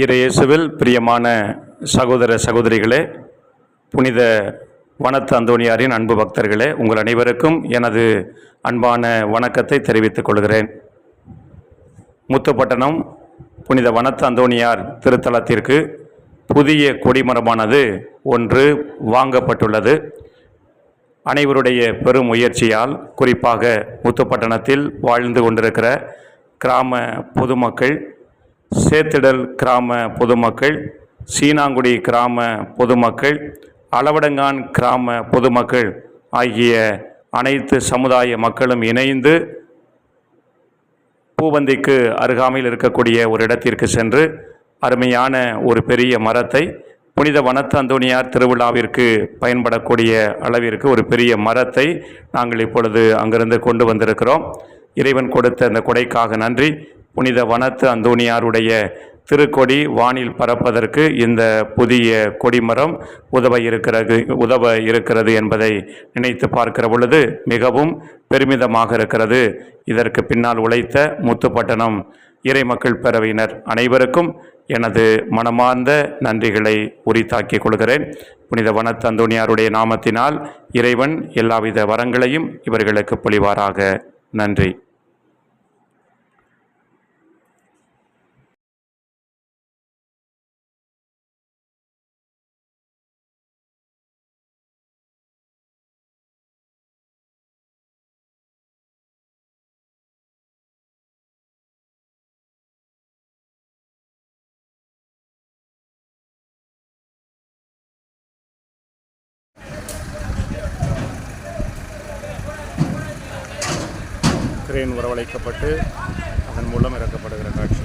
இறையேசுவில் பிரியமான சகோதர சகோதரிகளே புனித வனத்து அந்தோணியாரின் அன்பு பக்தர்களே உங்கள் அனைவருக்கும் எனது அன்பான வணக்கத்தை தெரிவித்துக் கொள்கிறேன். முத்துப்பட்டணம் புனித வனத்து அந்தோணியார் திருத்தலத்திற்கு புதிய கொடிமரமானது ஒன்று வாங்கப்பட்டுள்ளது. அனைவருடைய பெரும் முயற்சியால் குறிப்பாக முத்துப்பட்டணத்தில் வாழ்ந்து கொண்டிருக்கிற கிராம பொதுமக்கள் சேத்திடல் கிராம பொதுமக்கள் சீனாங்குடி கிராம பொதுமக்கள் அளவடங்கான் கிராம பொதுமக்கள் ஆகிய அனைத்து சமுதாய மக்களும் இணைந்து பூவந்திக்கு அருகாமையில் இருக்கக்கூடிய ஒரு இடத்திற்கு சென்று அருமையான ஒரு பெரிய மரத்தை புனித வனத்தந்தோனியார் திருவிழாவிற்கு பயன்படக்கூடிய அளவிற்கு ஒரு பெரிய மரத்தை நாங்கள் இப்பொழுது அங்கிருந்து கொண்டு வந்திருக்கிறோம். இறைவன் கொடுத்த அந்த கொடைக்காக நன்றி. புனித வனத்து அந்தோனியாருடைய திருக்கொடி வானில் பறப்பதற்கு இந்த புதிய கொடிமரம் உதவ இருக்கிறது உதவ இருக்கிறது என்பதை நினைத்து பார்க்கிற பொழுது மிகவும் பெருமிதமாக இருக்கிறது. இதற்கு பின்னால் உழைத்த முத்துப்பட்டணம் இறைமக்கள் பேரவையினர் அனைவருக்கும் எனது மனமார்ந்த நன்றிகளை உரித்தாக்கிக் கொள்கிறேன். புனித வனத்து அந்தோனியாருடைய நாமத்தினால் இறைவன் எல்லாவித வரங்களையும் இவர்களுக்கு பொழிவாராக நன்றி. கிரேன் வரவழைக்கப்பட்டு அதன் மூலம் இறக்கப்படுகிற காட்சி.